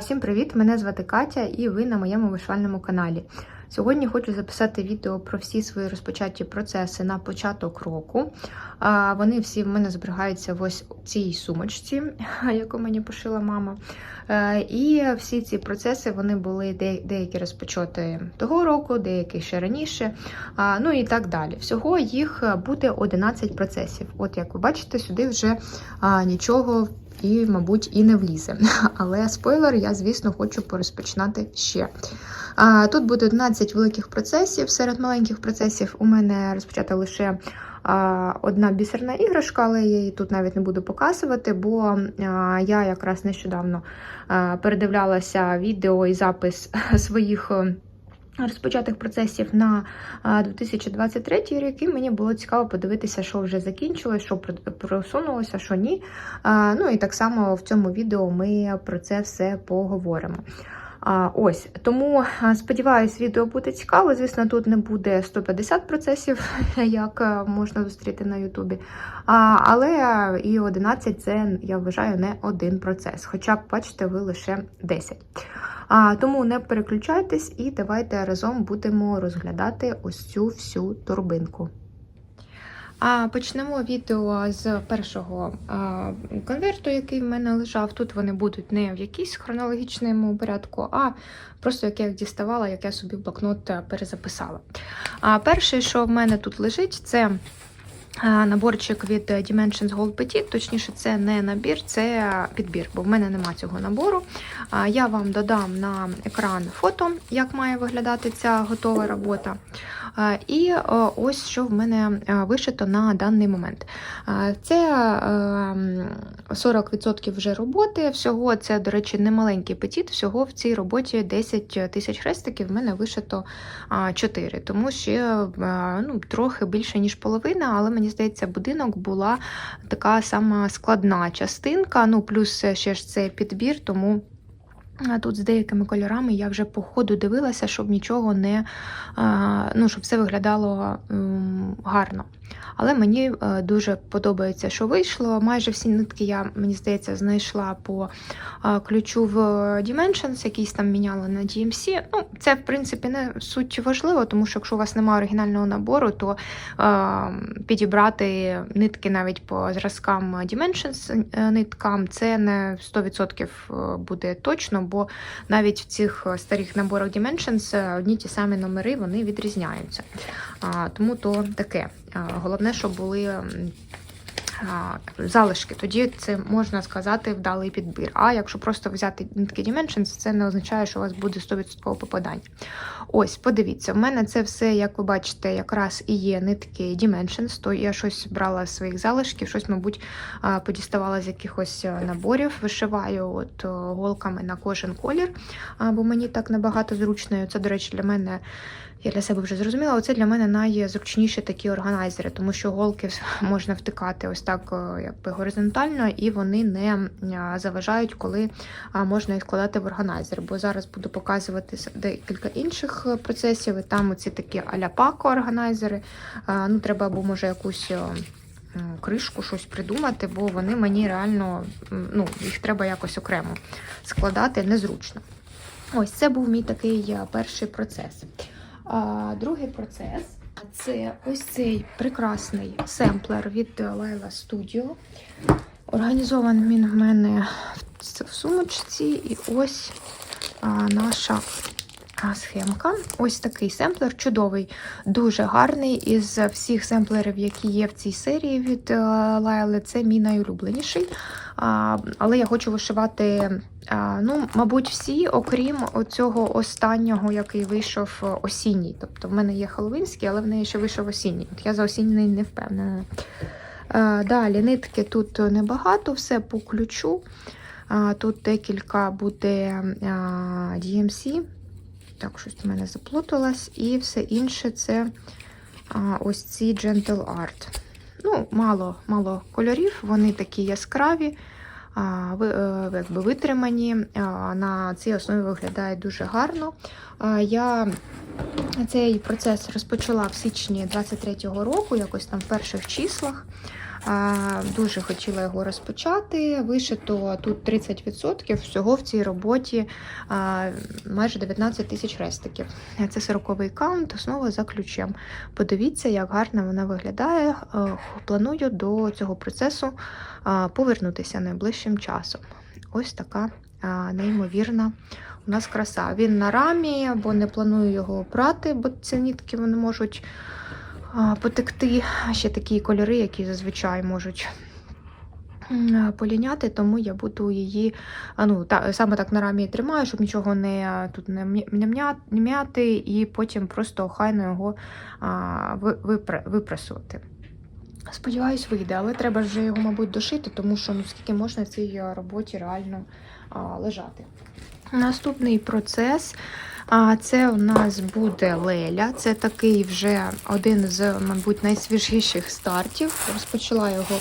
Всім привіт! Мене звати Катя і ви на моєму вишивальному каналі. Сьогодні хочу записати відео про всі свої розпочаті процеси на початок року. Вони всі в мене зберігаються в ось цій сумочці, яку мені пошила мама. Е, І всі ці процеси вони були деякі розпочати того року, деякі ще раніше, ну і так далі. Всього їх буде 11 процесів. От як ви бачите, сюди вже нічого і, мабуть, і не влізе. Але спойлер, я, звісно, хочу порозпочинати ще. Тут буде 11 великих процесів. Серед маленьких процесів у мене розпочата лише одна бісерна іграшка, але я її тут навіть не буду показувати, бо я якраз нещодавно передивлялася відео і запис своїх. е, Розпочатих процесів на 2023 рік, і мені було цікаво подивитися, що вже закінчилось, що просунулося, що ні. Ну і так само в цьому відео ми про це все поговоримо. Ось тому а, сподіваюсь, відео буде цікаво. Звісно, тут не буде 150 процесів, як можна зустріти на Ютубі. Але і 11 це я вважаю не один процес. Хоча бачите, ви лише 10. А, тому не переключайтесь і давайте разом будемо розглядати ось цю всю торбинку. А почнемо відео з першого а, конверту, який в мене лежав. Тут вони будуть не в якійсь хронологічному порядку, а просто як я їх діставала, як я собі в блокнот е, перезаписала. А перше, що в мене тут лежить, це наборчик від Dimensions Gold Petit. Точніше, це не набір, це підбір, бо в мене нема цього набору. Я вам додам на екран фото, як має виглядати ця готова робота. І ось що в мене е, вишито на даний момент. Це е, 40% вже роботи. Всього це, до речі, не маленький петіт. Всього в цій роботі 10 тисяч хрестиків. В мене вишито 4, тому ще е, ну, трохи більше, ніж половина, але мені здається, будинок була така сама складна частинка. Ну, плюс ще ж це підбір, тому. А Тут з деякими кольорами я вже по ходу дивилася, щоб нічого не ну, щоб все виглядало гарно. Але мені е, дуже подобається, що вийшло. Майже всі нитки я, мені здається, знайшла по а, ключу в Dimensions, якийсь там міняла на DMC. Ну, це, в принципі, не суть важливо, тому що якщо у вас немає оригінального набору, то а, підібрати нитки навіть по зразкам Dimensions е, ниткам, це не 100% буде точно, бо навіть в цих старих наборах Dimensions е, одні ті самі номери вони відрізняються. Тому то таке. Головне, щоб були. Залишки, тоді це можна сказати вдалий підбір. А якщо просто взяти нитки Dimensions, це не означає, що у вас буде 100% попадання. Ось, подивіться, в мене це все, як ви бачите, якраз і є нитки Dimensions, то я щось брала з своїх залишків, щось, мабуть, подіставала з якихось наборів, вишиваю от голками на кожен колір, бо мені так набагато зручно. Це, до речі, для мене. Я для себе вже зрозуміла, оце для мене найзручніші такі органайзери, тому що голки можна втикати ось так е, якби горизонтально, і вони не заважають, коли можна їх складати в органайзер. Бо зараз буду показувати декілька інших е, процесів, і там оці такі а-ля пако органайзери. Ну, треба або може якусь. е, Кришку щось придумати, бо вони мені реально ну, їх треба якось окремо складати незручно. Ось це був мій такий перший процес. А, другий процес це ось цей прекрасний семплер від Laila Studio. Організований він в мене в сумочці, і ось а, наша схемка. Ось такий семплер, чудовий, дуже гарний. Із всіх семплерів, які є в цій серії від е, Лайли, це мій найулюбленіший. Але я хочу вишивати, ну, мабуть, всі, окрім цього останнього, який вийшов е, осінній. Тобто в мене є Хеллоуінський, але в неї ще вийшов осінній. От я за осінній не впевнена. Е, Далі нитки тут небагато, все по ключу. Тут декілька буде DMC. Так, щось в мене заплуталось. І все інше це а, ось ці Gentle Art. Ну, мало, мало кольорів, вони такі яскраві, а, ви- е, якби витримані. А, На цій основі виглядає дуже гарно. А, Я цей процес розпочала в січні 23-го року, якось там в перших числах. Дуже хотіла його розпочати. Вишито тут 30%, всього в цій роботі майже 19 тисяч хрестиків. Це 40-й каунт, основа за ключем. Подивіться, як гарно вона виглядає. Е, Планую до цього процесу повернутися найближчим часом. Ось така неймовірна у нас краса. Він на рамі, бо не планую його брати, бо ці нітки вони можуть потекти. Ще такі кольори, які зазвичай можуть поліняти, тому я буду її ну, та, саме так на рамі тримаю, щоб нічого не тут не, не, м'я- не м'яти, і потім просто охайно його а, ви- випре- випрасувати. Сподіваюсь, вийде, але треба вже його, мабуть, дошити, тому що ну скільки можна в цій роботі реально а, лежати. Наступний процес. А це у нас буде Леля. Це такий вже один з, мабуть, найсвіжіших стартів. Розпочала його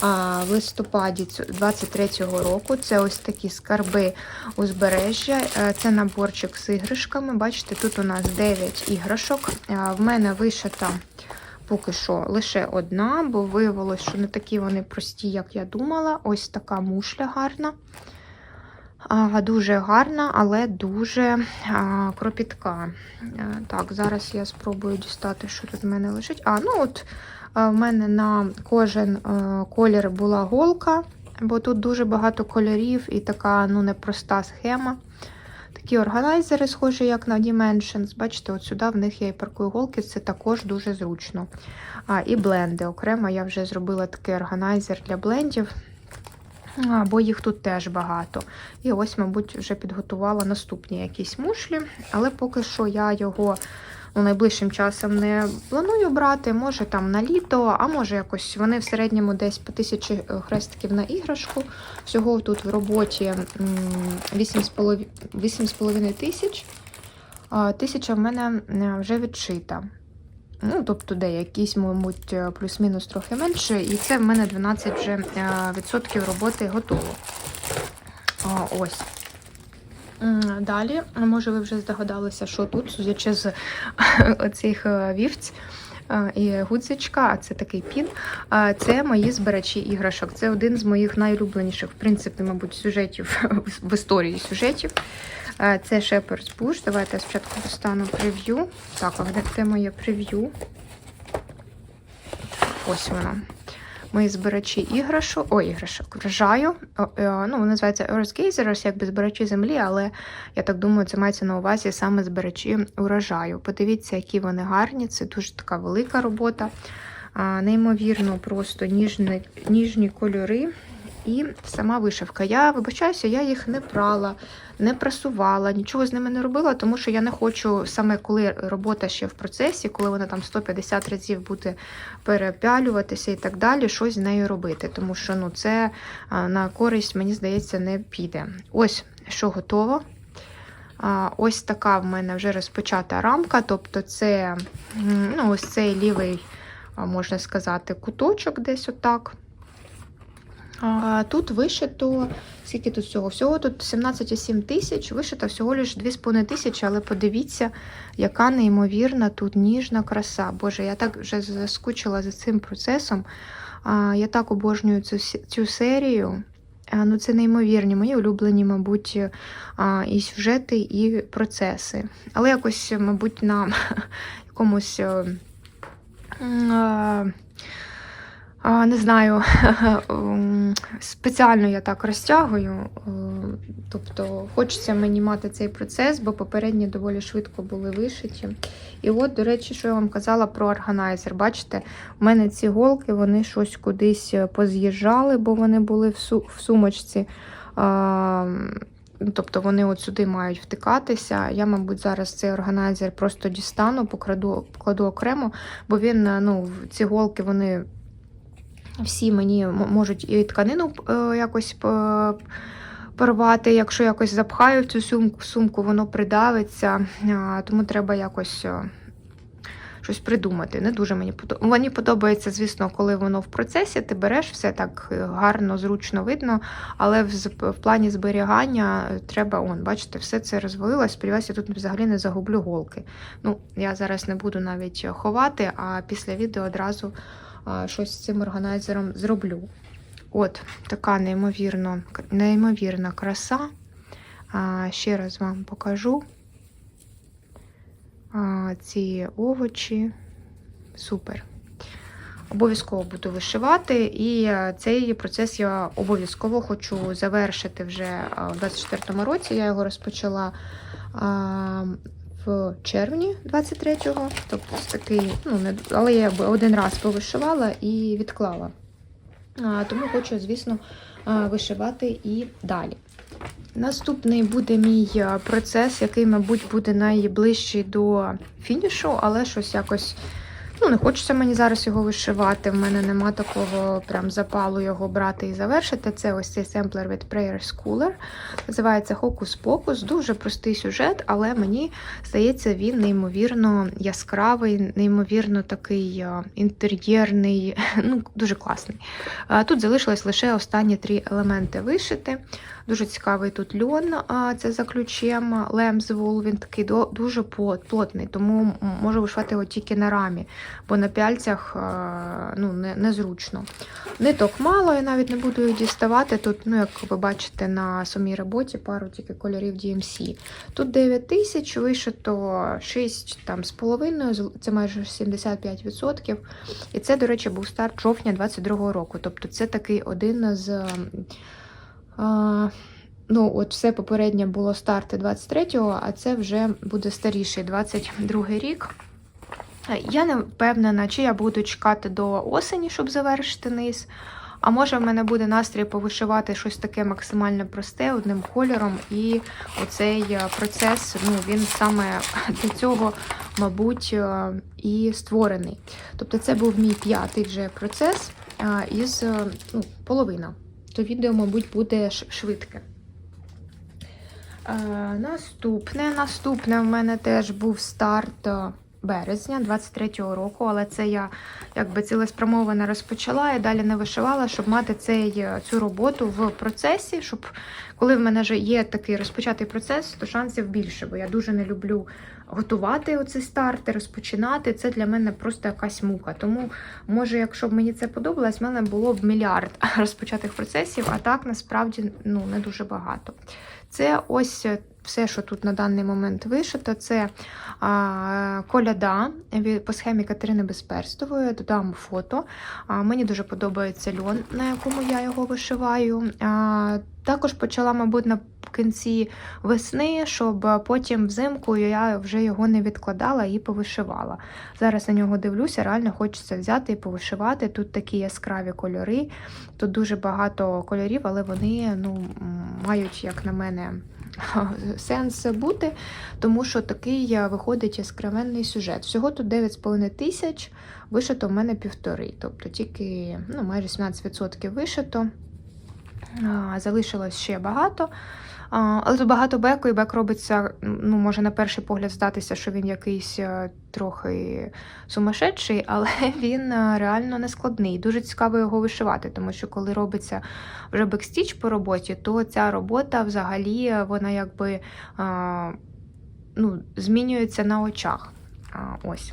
а, в листопаді 23-го року. Це ось такі скарби узбережжя. Е, Це наборчик з іграшками. Бачите, тут у нас 9 іграшок. А, В мене вишита поки що лише одна, бо виявилось, що не такі вони прості, як я думала. Ось така мушля гарна. Дуже гарна, але дуже кропітка. Е, Так, зараз я спробую дістати, що тут в мене лежить. А, ну от е, в мене на кожен е, колір була голка, бо тут дуже багато кольорів і така ну, непроста схема. Такі органайзери, схожі, як на Dimensions. Бачите, от сюди в них я і паркую голки, це також дуже зручно. А, і бленди. Окремо я вже зробила такий органайзер для блендів, бо їх тут теж багато. І ось, мабуть, вже підготувала наступні якісь мушлі, але поки що я його ну, найближчим часом не планую брати. Може там на літо, а може якось вони в середньому десь по тисячі е, хрестиків на іграшку. Всього тут в роботі 8,5 8,5 тисяч. Тисяча в мене вже відшита. Ну, тобто, де мабуть, е, плюс-мінус трохи менше, і це в мене 12 вже е, відсотків роботи готово. Ось. Далі, може, ви вже здогадалися, що тут, судячи з оцих е, вівць е, і гудзичка, а це такий пін. Це мої збирачі іграшок. Це один з моїх найулюбленіших, в принципі, мабуть, сюжетів в історії сюжетів. Це Shepherd's Bush. Давайте я спочатку достану прев'ю. Так, а де, моє прев'ю? Ось воно. Мої збирачі іграшок, о, іграшок, врожаю. Е, Ну, вони називаються Earth Gazers, якби збирачі землі, але я так думаю, це мається на увазі саме збирачі урожаю. Подивіться, які вони гарні. Це дуже така велика робота. А, Неймовірно, просто ніжні, ніжні кольори. І сама вишивка. Я вибачаюся, я їх не прала, не прасувала, нічого з ними не робила, тому що я не хочу саме коли робота ще в процесі, коли вона там 150 разів буде перепялюватися і так далі, щось з нею робити. Тому що ну, це на користь, мені здається, не піде. Ось що готово. Ось така в мене вже розпочата рамка, тобто це ну, ось цей лівий, можна сказати, куточок десь отак. А тут вишито, скільки тут всього? Всього тут 17,7 тисяч, вишито всього лише 2,5 тисячі, але подивіться, яка неймовірна тут ніжна краса. Боже, я так вже заскучила за цим процесом. А, Я так обожнюю цю, цю серію. А, Ну, це неймовірні, мої улюблені, мабуть, а, і сюжети, і процеси. Але якось, мабуть, на якомусь. е, м, а, а, Не знаю, спеціально я так розтягую. е, Тобто хочеться мені мати цей процес, бо попередні доволі швидко були вишиті. І от, до речі, що я вам казала про органайзер. Бачите, у мене ці голки вони щось кудись поз'їжджали, бо вони були в, сумочці. Ну, Тобто вони от сюди мають втикатися. Я, мабуть, зараз цей органайзер просто дістану, покладу, покладу окремо, бо він, е, ну, в- ці голки, вони всі мені можуть і тканину е, якось порвати. Якщо якось запхаю в цю сумку, воно придавиться, тому треба якось. е, Щось придумати. Не дуже мені подобається. Мені подобається, звісно, коли воно в процесі, ти береш все так е, гарно, зручно видно, але в, плані зберігання треба, он, бачите, все це розвалилось. Сподіваюся, я тут взагалі не загублю голки. Ну, я зараз не буду навіть ховати, а після відео одразу щось з цим органайзером зроблю. От, така неймовірно, неймовірна краса. А, ще раз вам покажу а, ці овочі. Супер. Обов'язково буду вишивати, і е, цей процес я обов'язково хочу завершити вже е, в 24-му році. Я його розпочала в червні 23-го. Тобто такий, ну, не, але я один раз повишивала і відклала. А, тому хочу, звісно, вишивати і далі. Наступний буде мій процес, який, мабуть, буде найближчий до фінішу, але щось якось. Ну, не хочеться мені зараз його вишивати. В мене нема такого прям запалу його брати і завершити. Це ось цей семплер від Prayer Schooler. Називається Hocus Pocus. Дуже простий сюжет, але мені здається, він неймовірно яскравий, неймовірно такий е, інтер'єрний, ну, дуже класний. Е, Тут залишилось лише останні три елементи вишити. Дуже цікавий тут льон, це за ключем Лемзвул. Він такий дуже плотний, тому можу вишивати його тільки на рамі, бо на пяльцях ну, не, незручно. Ниток мало, я навіть не буду їх діставати. Тут, ну, як ви бачите, на самій роботі пару тільки кольорів DMC. Тут 9 тисяч, вишито 6 там, з половиною, це майже 75%. І це, до речі, був старт жовтня 22-го року. Тобто це такий один з. Ну, от все попереднє було старти 23-го, а це вже буде старіший 22-й рік. Е, Я не впевнена, чи я буду чекати до осені, щоб завершити низ. А може в мене буде настрій повишивати щось таке максимально просте одним кольором. І оцей е, процес, ну, він саме для цього, мабуть, е, і створений. Тобто це був мій п'ятий вже процес із ну, половина то відео, мабуть, буде швидке. Е, наступне, наступне в мене теж був старт е, березня 23-го року, але це я якби цілеспрямовано розпочала і далі не вишивала, щоб мати цей, е, цю роботу в процесі, щоб коли в мене вже є такий розпочатий процес, то шансів більше, бо я дуже не люблю готувати оці старти, розпочинати. Це для мене просто якась мука. Тому Може, якщо б мені це подобалось, в мене було б мільярд розпочатих процесів, а так насправді ну, не дуже багато. Це ось все, що тут на даний момент вишито, це а, коляда по схемі Катерини Безперстової. Додам фото. А, мені дуже подобається льон, на якому я його вишиваю. А, також почала, мабуть, на кінці весни, щоб потім взимку я вже його не відкладала і повишивала. Зараз на нього дивлюся, реально хочеться взяти і повишивати. Тут такі яскраві кольори, тут дуже багато кольорів, але вони ну, мають, як на мене, сенс бути, тому що такий е, виходить яскравенний сюжет. Всього тут 9,5 тисяч, вишито в мене півтори, тобто тільки ну, майже 17% вишито. Залишилось ще багато. Але тут багато беку, і бек робиться, ну, може на перший погляд здатися, що він якийсь е, трохи сумасшедший, але він е, реально не складний. Дуже цікаво його вишивати, тому що коли робиться вже бекстіч по роботі, то ця робота взагалі е, вона якби ну, змінюється на очах. Ось.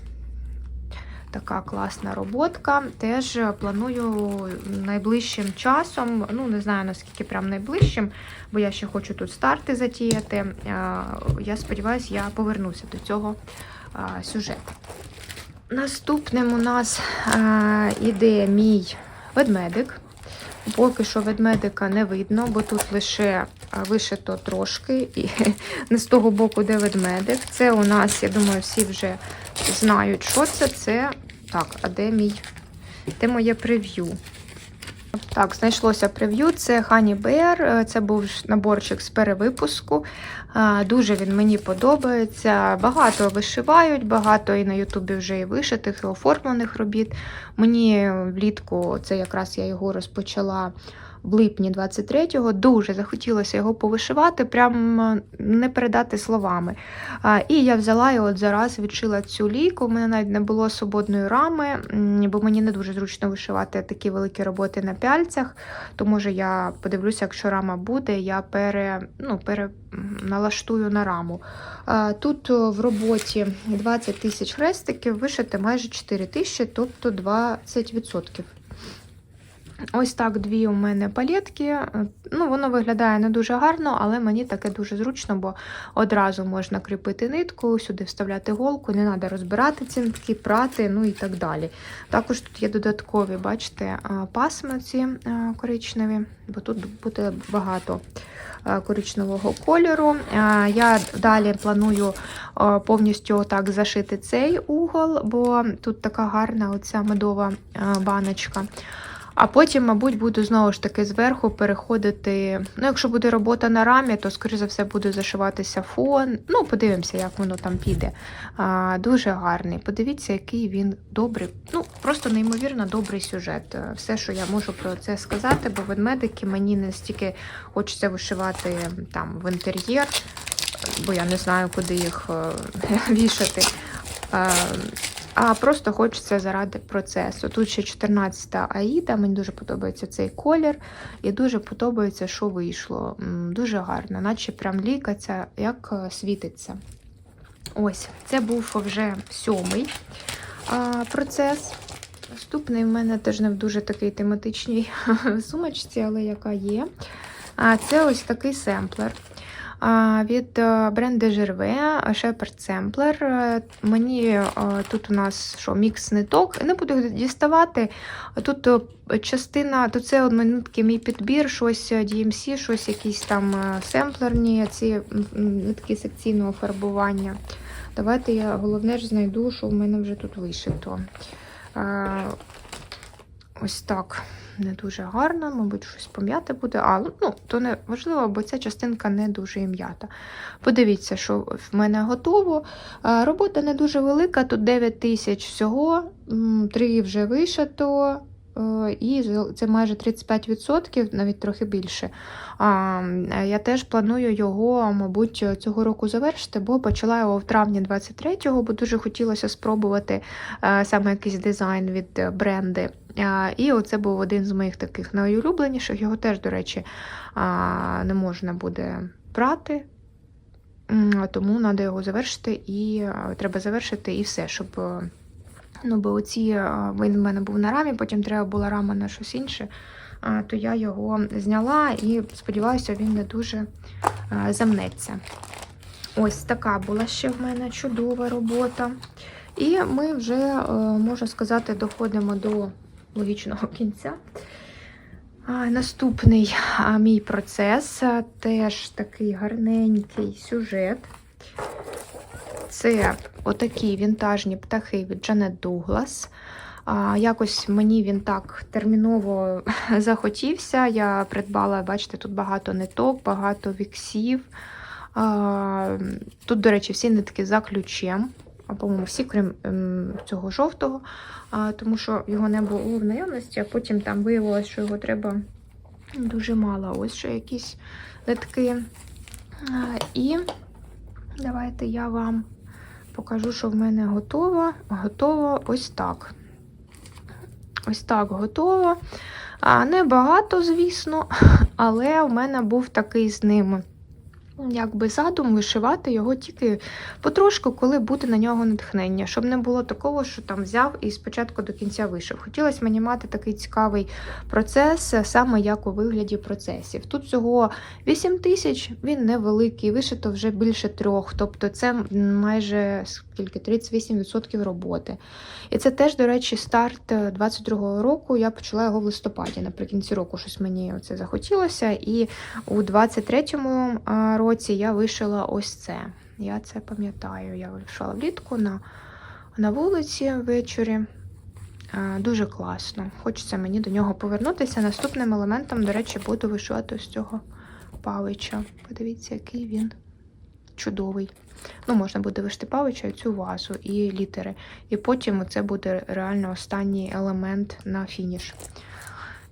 Така класна роботка. Теж планую найближчим часом, ну не знаю наскільки прям найближчим, бо я ще хочу тут старти затіяти. Е, Я сподіваюся, я повернуся до цього е, сюжету. Наступним у нас е, іде мій ведмедик. Поки що ведмедика не видно, бо тут лише вишито трошки, і не з того боку, де ведмедик. Це у нас, я думаю, всі вже знають, що це. Це так, а де мій? Де моє прев'ю? Так, знайшлося прев'ю. Це Honey Bear. Е, Це був наборчик з перевипуску. Дуже він мені подобається. Багато вишивають, багато і на Ютубі вже і вишитих, і оформлених робіт. Мені влітку, це якраз я його розпочала в липні 23-го. Дуже захотілося його повишивати, прям е, не передати словами. І я взяла і от зараз відшила цю лійку. У мене навіть не було свободної рами, бо мені не дуже зручно вишивати такі великі роботи на пяльцях. То може я подивлюся, якщо рама буде, я пере, ну, пере налаштую на раму. Тут в роботі 20 тисяч хрестиків, вишити майже 4 тисячі, тобто 20%. Ось так дві у мене палетки. Ну, воно виглядає не дуже гарно, але мені таке дуже зручно, бо одразу можна кріпити нитку, сюди вставляти голку, не треба розбирати ці нитки, прати, ну і так далі. Також тут є додаткові, бачите, а, пасми ці коричневі, бо тут буде багато коричневого кольору. Я далі планую повністю так зашити цей угол, бо тут така гарна оця медова баночка. А потім, мабуть, буду знову ж таки зверху переходити. Ну, якщо буде робота на рамі, то, скоріше за все, буде зашиватися фон. Ну, подивимося, як воно там піде. А, Дуже гарний. Подивіться, який він добрий. Ну, просто неймовірно добрий сюжет. Е, Все, що я можу про це сказати, бо ведмедики мені не стільки хочеться вишивати там в інтер'єр, бо я не знаю, куди їх е, вішати. А просто хочеться заради процесу. Тут ще 14-та Аїда, мені дуже подобається цей колір, і дуже подобається, що вийшло. Дуже гарно, наче прям лікаться, як е, світиться. Ось, це був вже сьомий процес. Наступний в мене теж не в дуже такий тематичній сумочці, але яка є. А, Це ось такий семплер. Від е, бренду Жерве Shepherd Sampler. Е, Мені е, тут у нас що, мікс ниток. Не буду діставати. Тут е, частина, то це однотки мій підбір, щось е, DMC, щось якісь там е, семплерні, ці нитки секційного фарбування. Давайте я головне ж знайду, що в мене вже тут вишито. Е, Ось так. Не дуже гарно, мабуть, щось пом'яте буде. але ну, то не важливо, бо ця частинка не дуже і м'ята. Подивіться, що в мене готово. Робота не дуже велика, тут 9 тисяч всього, 3 вже вишито, е, і це майже 35%, навіть трохи більше. А, Я теж планую його, мабуть, цього року завершити, бо почала його в травні 23-го, бо дуже хотілося спробувати е, саме якийсь дизайн від е, бренди. І оце був один з моїх таких найулюбленіших. Його теж, до речі, не можна буде брати. Тому треба його завершити і треба завершити і все, щоб. Е, Ну, бо оці він в мене був на рамі, потім треба була рама на щось інше. То я його зняла і сподіваюся, він не дуже замнеться. Ось така була ще в мене чудова робота. І ми вже, е, можна сказати, доходимо до логічного кінця. Наступний мій процес теж такий гарненький сюжет. Це отакі вінтажні птахи від Джанет Дуглас. Якось мені він так терміново захотівся. Я придбала, бачите, тут багато ниток, багато віксів. Тут, до речі, всі нитки за ключем. А, По-моєму, всі, крім ем, цього жовтого, тому що його не було в наявності, а потім там виявилось, що його треба дуже мало. Ось ще якісь нитки. І давайте я вам покажу, що в мене готово. Готово ось так. Ось так готово. А, Небагато, звісно, але в мене був такий з ним якби задум вишивати його тільки потрошку, коли буде на нього натхнення, щоб не було такого, що там взяв і спочатку до кінця вишив. Хотілося мені мати такий цікавий процес, саме як у вигляді процесів. Тут всього 8 тисяч, він невеликий, вишито вже більше трьох, тобто це майже скільки 38% роботи. І це теж, до речі, старт 22-го року. Я почала його в листопаді. Наприкінці року щось мені це захотілося. І у 23-му році я вишила ось це. Я це пам'ятаю. Я вишила влітку на, на вулиці ввечері. Дуже класно. Хочеться мені до нього повернутися. Наступним елементом, до речі, буду вишивати ось цього павича. Подивіться, який він чудовий. Ну, можна буде вишити павича, цю вазу і літери. І потім це буде реально останній елемент на фініш.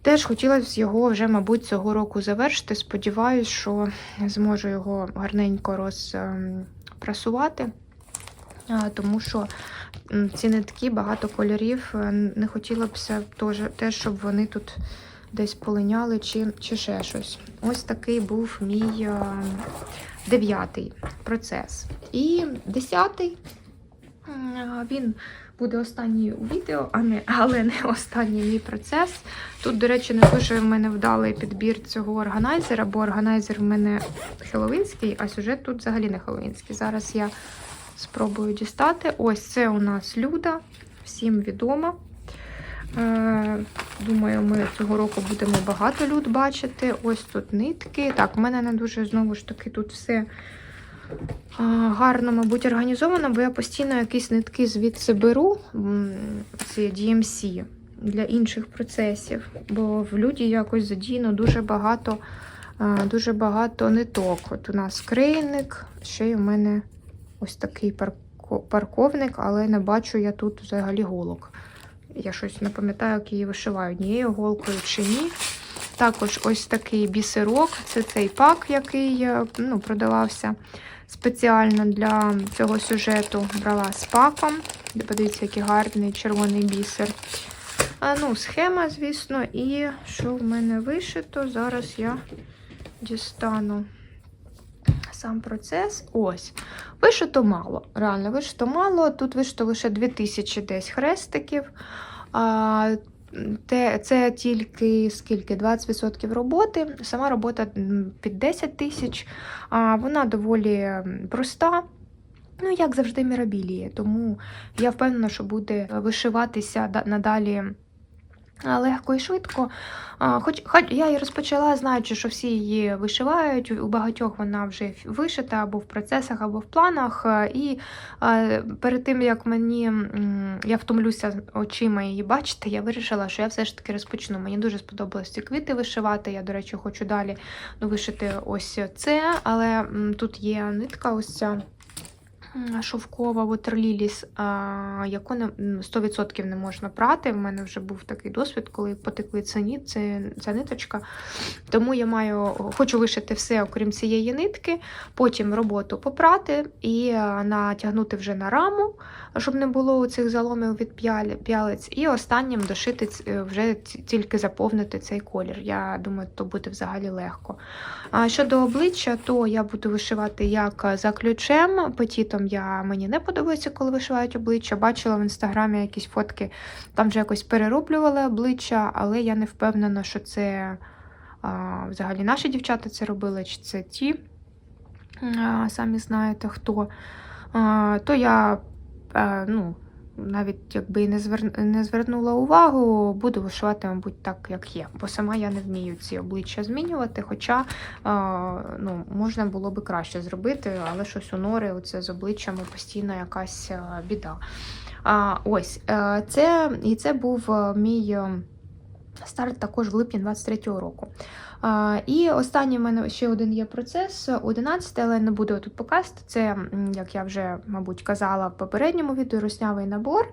Теж хотілося його вже, мабуть, цього року завершити. Сподіваюсь, що зможу його гарненько розпрасувати, тому що ці нитки, багато кольорів. е, Не хотілося б теж, щоб вони тут десь полиняли чи, чи ще щось. Ось такий був мій е, дев'ятий процес. І десятий він буде останній у відео, а не, але не останній мій процес. Тут, до речі, не дуже в мене вдалий підбір цього органайзера, бо органайзер в мене хеллоуінський, а сюжет тут взагалі не хеллоуінський. Зараз я спробую дістати. Ось це у нас Люда, всім відома. Е, Думаю, ми цього року будемо багато люд бачити. Ось тут нитки. Так, в мене не дуже знову ж таки тут все гарно, мабуть, організовано, бо я постійно якісь нитки звідси беру. Це DMC для інших процесів. Бо в люді якось задіяно дуже багато, дуже багато ниток. От у нас крейник, ще й у мене ось такий парковник, але не бачу я тут взагалі голок. Я щось не пам'ятаю, як її вишиваю однією голкою чи ні. Також ось такий бісерок. Це цей пак, який е, ну, продавався спеціально для цього сюжету. Брала з паком. Подивіться, який гарний червоний бісер. А, ну, Схема, звісно, і що в мене вишито. Зараз я дістану сам процес. Ось. Вишито мало. Реально, вишито мало. Тут вишито лише 2000 десь хрестиків. А, те, це тільки скільки? 20% роботи. Сама робота під 10 тисяч. Вона доволі проста. Ну, як завжди, мірабілії. Тому я впевнена, що буде вишиватися надалі легко і швидко. Хоч, хоч я і розпочала, знаючи, що всі її вишивають, у багатьох вона вже вишита або в процесах, або в планах. І перед тим, як мені я втомлюся очима її бачити, я вирішила, що я все ж таки розпочну. Мені дуже сподобалось ці квіти вишивати. Я, до речі, хочу далі вишити ось це, але тут є нитка ось ця. Шовкова Waterlilies, яку не, 100% не можна прати. В мене вже був такий досвід, коли потекли ціні, це, ця ниточка. Тому я маю, хочу вишити все, окрім цієї нитки, потім роботу попрати і натягнути вже на раму, щоб не було цих заломів від п'ялиць. І останнім дошити е, вже тільки заповнити цей колір. Я думаю, то буде взагалі легко. Щодо обличчя, то я буду вишивати як за ключем. Петітом я мені не подобається, коли вишивають обличчя. Бачила в інстаграмі якісь фотки, там вже якось перероблювали обличчя, але я не впевнена, що це а, взагалі наші дівчата це робили, чи це ті, а, самі знаєте хто. А, то я а, ну, навіть якби і не, звер... не звернула увагу, буду вишивати, мабуть, так, як є. Бо сама я не вмію ці обличчя змінювати. Хоча ну, можна було би краще зробити, але щось у нори оце з обличчями постійно якась біда. А, ось, е, це, і це був е, мій. е, Старт також в липні 23-го року. І останній в мене ще один є процес, 11, але не буду тут показувати. Це, як я вже, мабуть, казала в попередньому відео, руснявий набор.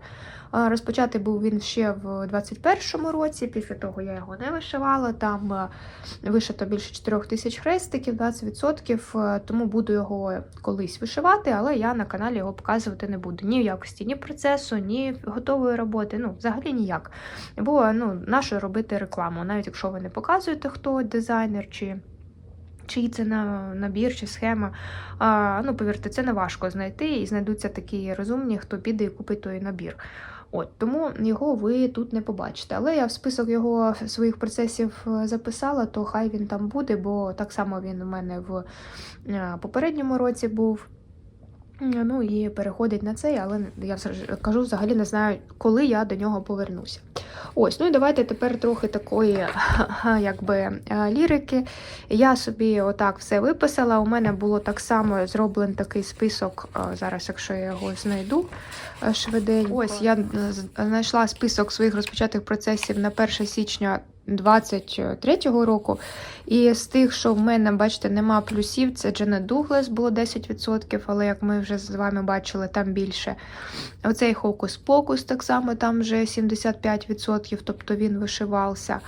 А, Розпочатий був він ще в 21-му році, після того я його не вишивала. Там е, вишито більше 4 тисяч хрестиків, 20%, е, тому буду його колись вишивати, але я на каналі його показувати не буду. Ні в якості ні процесу, ні готової роботи, ну, взагалі ніяк. Бо ну, нащо робити рекламу, навіть якщо ви не показуєте, хто дизайнер чи. Чий це на набір чи схема. А, ну, повірте, це не важко знайти, і знайдуться такі розумні, хто піде і купить той набір. От, тому його ви тут не побачите. Але я в список його своїх процесів е, записала, то хай він там буде, бо так само він у мене в е, попередньому році був. Ну і переходить на цей, але я все ж кажу, взагалі не знаю, коли я до нього повернуся. Ось, ну і давайте тепер трохи такої якби е, лірики. Я собі отак все виписала. У мене було так само зроблений такий список. е, Зараз, якщо я його знайду е, швиденько. Ось я е, знайшла список своїх розпочатих процесів на 1 січня 23-го року. І з тих, що в мене, бачите, нема плюсів, це Дженет Дуглас було 10%, але як ми вже з вами бачили, там більше. Оцей Хокус Покус так само там вже 75%, тобто він вишивався.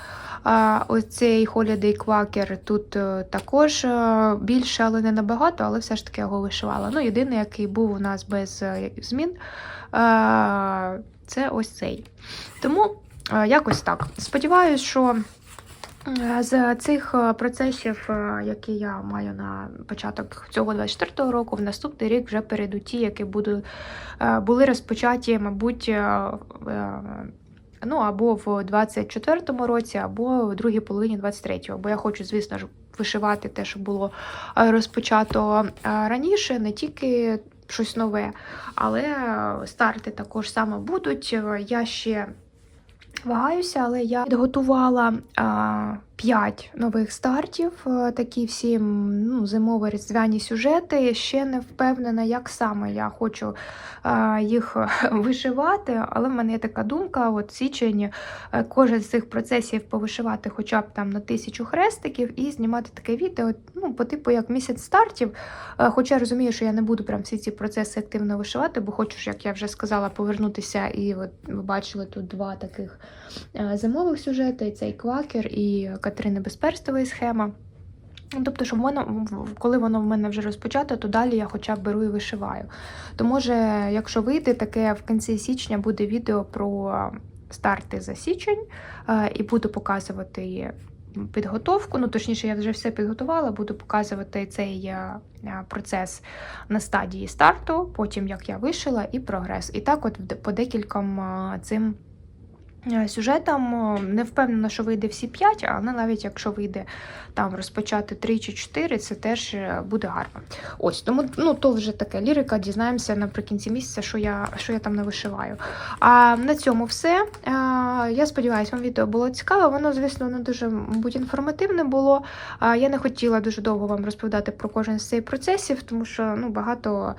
А оцей Holiday Quaker тут е, також е, більше, але не набагато, але все ж таки його вишивала. Ну, єдиний, який був у нас без е, змін, це ось цей. Тому якось так. Сподіваюсь, що. е, З цих е, процесів, е, які я маю на початок цього 24-го року, в наступний рік вже перейдуть ті, які буду, е, були розпочаті, мабуть, е, е, ну або в 24-му році, або в другій половині 23-го. Бо я хочу, звісно ж, вишивати те, що було е, розпочато е, раніше, не тільки щось нове, але е, старти також саме будуть. Е, Я ще вагаюся, але я підготувала а, 5 нових стартів, е, такі всі ну, зимово різдвяні сюжети. Ще не впевнена, як саме я хочу а, їх вишивати, але в мене є така думка: от січень, е, кожен з цих процесів повишивати хоча б там на тисячу хрестиків і знімати таке відео, ну, по типу як місяць стартів. Е, Хоча розумію, що я не буду прям всі ці процеси активно вишивати, бо хочу як я вже сказала, повернутися. І от ви бачили тут два таких е, зимових сюжети: цей квакер і Катерини Безперстової схема. Тобто, щоб воно, коли воно в мене вже розпочато, то далі я хоча б беру і вишиваю. То може, якщо вийде таке в кінці січня буде відео про старти за січень, е, і буду показувати підготовку. Ну, точніше, я вже все підготувала, буду показувати цей е, е, процес на стадії старту, потім як я вишила, і прогрес. І так, от по декільком цим. Е, Сюжетам е, не впевнена, що вийде всі 5, але навіть якщо вийде там розпочати 3 чи 4, це теж е, буде гарно. Ось тому ну то вже таке лірика. Дізнаємося наприкінці місяця, що я що я там не вишиваю. А на цьому все. Я сподіваюся, вам відео було цікаве. Воно, звісно, не дуже мабуть, інформативне було. Я не хотіла дуже довго вам розповідати про кожен з цих процесів, тому що ну багато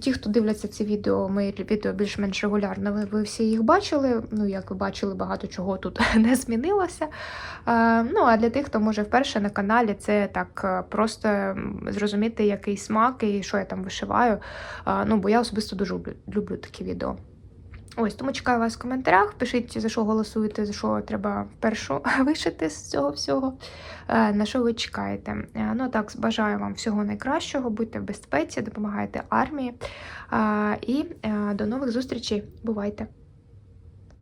ті, хто дивляться ці відео, мої відео більш-менш регулярно. Ви, всі їх бачили. Ну як ви бачили, багато чого тут не змінилося. Ну а для тих, хто може вперше на каналі, це так е, просто зрозуміти, який смак і що я там вишиваю. Ну, бо я особисто дуже люблю, люблю такі відео. Ось, тому чекаю вас в коментарях. Пишіть, за що голосуєте, за що треба першу вишити з цього всього, е, на що ви чекаєте. Е, Ну так, бажаю вам всього найкращого, будьте в безпеці, допомагайте армії. Е, І е, до нових зустрічей. Бувайте!